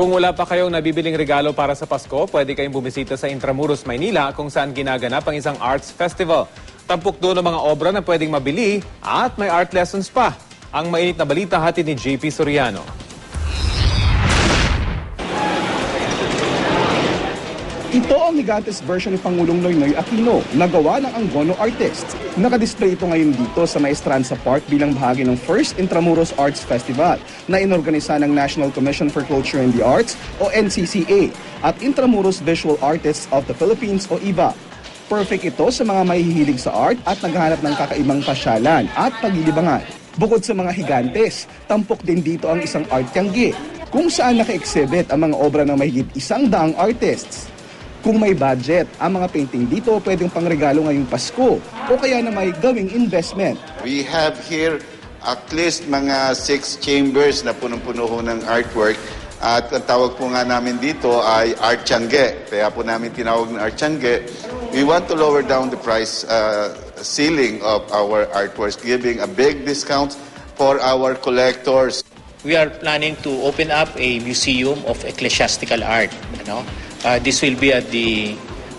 Kung wala pa kayong nabibiling regalo para sa Pasko, pwede kayong bumisita sa Intramuros, Maynila kung saan ginaganap ang isang arts festival. Tampok doon ang mga obra na pwedeng mabili at may art lessons pa. Ang mainit na balita hatid ni JP Soriano. Ito ang Gigantes version ni Pangulong Noynoy Aquino na gawa ng Angono artists. Nakadisplay ito ngayon dito sa Maestranza Park bilang bahagi ng First Intramuros Arts Festival na inorganisa ng National Commission for Culture and the Arts o NCCA at Intramuros Visual Artists of the Philippines o IVA. Perfect ito sa mga mahihilig sa art at naghahanap ng kakaibang pasyalan at paglilibangan. Bukod sa mga higantes, tampok din dito ang isang art tiyanggi kung saan naka-exhibit ang mga obra ng mahigit isang daang artists. Kung may budget, ang mga painting dito pwedeng pangregalo ngayong Pasko o kaya na may gawing investment. We have here at least mga six chambers na punong-puno ng artwork. At ang tawag po nga namin dito ay Art Tiangge. Kaya po namin tinawag na Art Tiangge. We want to lower down the price uh, ceiling of our artworks, giving a big discount for our collectors. We are planning to open up a museum of ecclesiastical art. Ano? Uh, this will be at the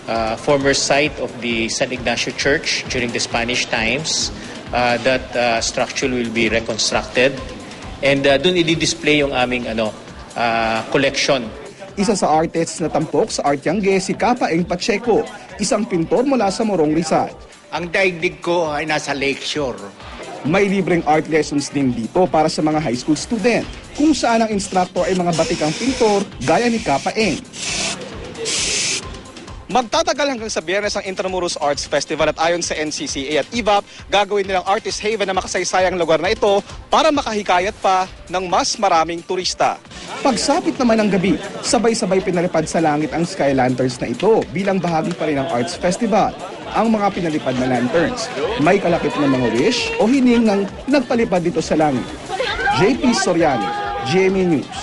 uh, former site of the San Ignacio Church during the Spanish times. Uh, that uh, structure will be reconstructed. And uh, dun i-display yung aming ano, uh, collection Isa sa artists na tampok sa Art Yangge si Kapaeng Pacheco, isang pintor mula sa Morong Rizal. Ang daigdig ko ay nasa lakeshore. May libreng art lessons din dito para sa mga high school student, kung saan ang instructor ay mga batikang pintor gaya ni Kapaeng. Magtatagal hanggang sa biyernes ang Intramuros Arts Festival at ayon sa NCCA at IVAP, gagawin nilang artist haven na makasaysayang lugar na ito para makahikayat pa ng mas maraming turista. Pagsapit naman ng gabi, sabay-sabay pinalipad sa langit ang sky lanterns na ito bilang bahagi pa rin ng Arts Festival. Ang mga pinalipad na lanterns, may kalakip ng mga wish o hining ng nagpalipad dito sa langit. JP Soriano, GMA News.